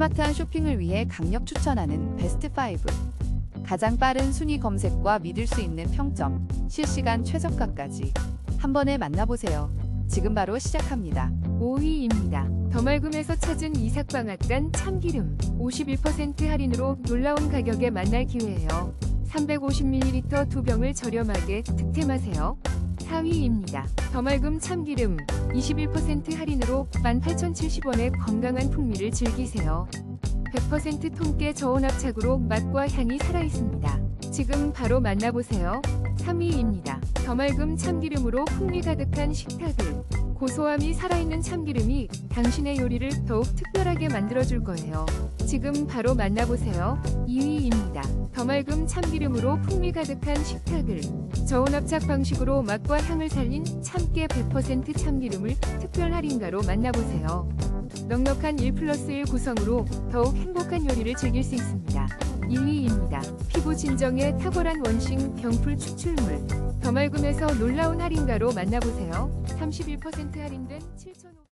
스마트한 쇼핑을 위해 강력 추천하는 베스트 5. 가장 빠른 순위 검색과 믿을 수 있는 평점, 실시간 최저가까지 한 번에 만나보세요. 지금 바로 시작합니다. 5위입니다. 더말금에서 찾은 이삭방앗간 참기름 51% 할인으로 놀라운 가격에 만날 기회예요. 350ml 두 병을 저렴하게 득템하세요. 4위입니다. 더말금 참기름 21% 할인으로 18,070원의 건강한 풍미를 즐기세요. 100% 통깨 저온 압착으로 맛과 향이 살아있습니다. 지금 바로 만나보세요. 3위입니다. 더말금 참기름으로 풍미 가득한 식탁을 고소함이 살아있는 참기름이 당신의 요리를 더욱 특별하게 만들어줄 거예요. 지금 바로 만나보세요. 2위입니다. 더말금 참기름으로 풍미 가득한 식탁을 저온 압착 방식으로 맛과 향을 살린 참깨 100% 참기름을 특별 할인가로 만나보세요. 넉넉한 1 플러스 1 구성으로 더욱 행복한 요리를 즐길 수 있습니다. 1위입니다. 피부 진정에 탁월한 원싱 병풀 추출물 더말금에서 놀라운 할인가로 만나보세요. 31% 할인된 7,500원